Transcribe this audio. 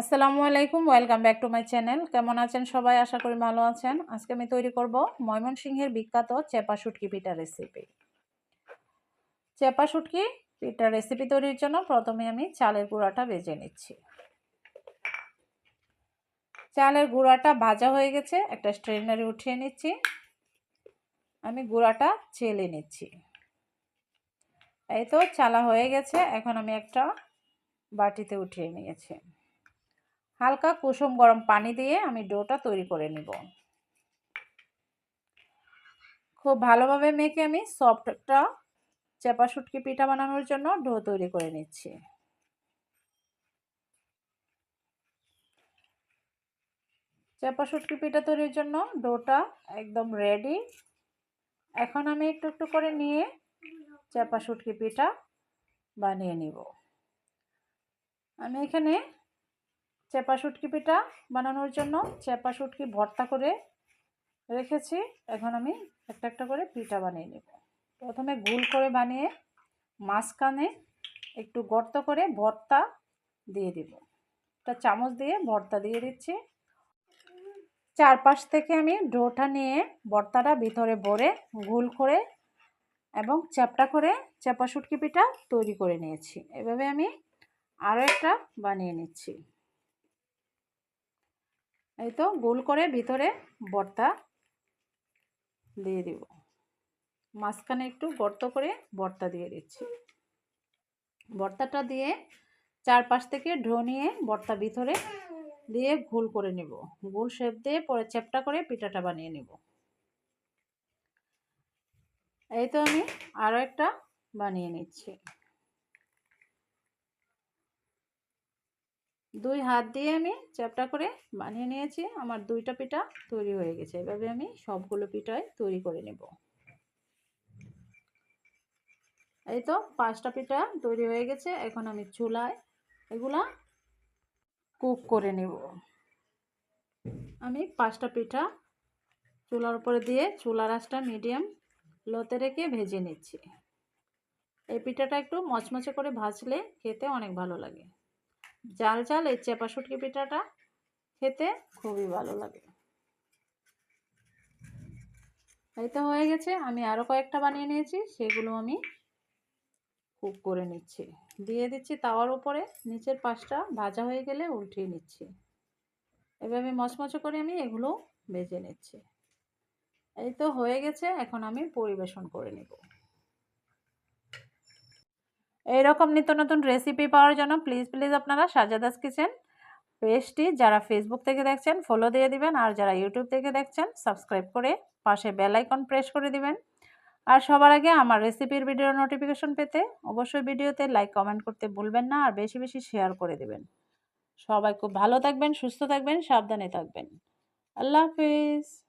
আসসালামু আলাইকুম, welcome back to my channel. কেমন আছেন সবাই? আশা করি ভালো আছেন। আজকে আমি তৈরি করব ময়মনসিংহের বিখ্যাত চেপা শুটকি পিঠা রেসিপি চেপা শুটকি পিঠা রেসিপি তৈরির জন্য প্রথমে আমি চালের গুঁড়াটা ভেজে নিচ্ছি। চালের গুঁড়াটা ভাজা হয়ে গেছে, একটা স্ট্রেনারে উঠিয়ে নিচ্ছি। আমি গুঁড়াটা চেলে নিচ্ছি। এই তো, চালা হয়ে গেছে। এখন আমি একটা বাটিতে উঠিয়ে নিয়েছি। হালকা কুসুম গরম পানি দিয়ে আমি ডোটা তৈরি করে নিব। খুব ভালোভাবে মেখে আমি সফট একটা চেপা শুটকি পিঠা বানানোর জন্য ডো তৈরি করে নিচ্ছি। চেপা শুটকি পিঠা তৈরির জন্য ডোটা একদম রেডি। এখন আমি একটু একটু করে নিয়ে চেপা শুটকি পিঠা বানিয়ে নিব। আমি এখানে চেপা শুটকি পিঠা বানানোর জন্য চেপা শুটকি ভর্তা করে রেখেছি। এখন আমি একটা একটা করে পিঠা বানিয়ে নেব। প্রথমে গুল করে বানিয়ে মাঝখানে একটু গর্ত করে ভর্তা দিয়ে দিব। একটা চামচ দিয়ে ভর্তা দিয়ে দিচ্ছি। চারপাশ থেকে আমি ডোটা নিয়ে ভর্তাটা ভিতরে ভরে গুল করে এবং চ্যাপটা করে চেপা শুটকি পিঠা তৈরি করে নিয়েছি। এভাবে আমি আরও একটা বানিয়ে নিচ্ছি। এই তো গোল করে ভিতরে বর্তা দিয়ে দিব। মাঝখানে একটু গর্ত করে বর্তা দিয়ে দিচ্ছি। বর্তাটা দিয়ে চারপাশ থেকে ঢো নিয়ে বর্তা ভিতরে দিয়ে ঘুল করে নিব। গোল শেপ দিয়ে পরে চ্যাপটা করে পিঠাটা বানিয়ে নিব। এই তো আমি আরও একটা বানিয়ে নিচ্ছি। দুই হাত দিয়ে আমি চ্যাপটা করে বানিয়ে নিয়েছি। আমার দুইটা পিঠা তৈরি হয়ে গেছে। এভাবে আমি সবগুলো পিঠায় তৈরি করে নেব। এই তো পাঁচটা পিঠা তৈরি হয়ে গেছে। এখন আমি চুলায় এগুলা কুক করে নেব। আমি পাঁচটা পিঠা চুলার উপরে দিয়ে চুলার আঁচটা মিডিয়াম লোতে রেখে ভেজে নিচ্ছি। এই পিঠাটা একটু মচমচে করে ভাজলে খেতে অনেক ভালো লাগে। জাল জাল, এই চেপা শুটকি পিঠাটা খেতে খুবই ভালো লাগে। এই তো হয়ে গেছে, আমি আরও কয়েকটা বানিয়ে নিয়েছি, সেগুলো আমি কুক করে নিচ্ছি। দিয়ে দিচ্ছি তাওয়ার উপরে, নিচের পাশটা ভাজা হয়ে গেলে উল্টিয়ে নিচ্ছি। এভাবে মচমচে করে আমি এগুলো ভেজে নিচ্ছি। এই তো হয়ে গেছে, এখন আমি পরিবেশন করে নেব। এইরকম নিত্য নতুন রেসিপি পাওয়ার জন্য প্লিজ প্লিজ আপনারা সাজাদাস কিচেন পেজটি যারা ফেসবুক থেকে দেখছেন ফলো দিয়ে দিবেন। আর যারা ইউটিউব থেকে দেখছেন সাবস্ক্রাইব করে পাশে বেল আইকন প্রেস করে দিবেন। আর সবার আগে আমার রেসিপির ভিডিও নোটিফিকেশন পেতে অবশ্যই ভিডিওতে লাইক কমেন্ট করতে ভুলবেন না আর বেশি বেশি শেয়ার করে দিবেন। সবাই খুব ভালো থাকবেন, সুস্থ থাকবেন, সাবধানে থাকবেন। আল্লাহ হাফিজ।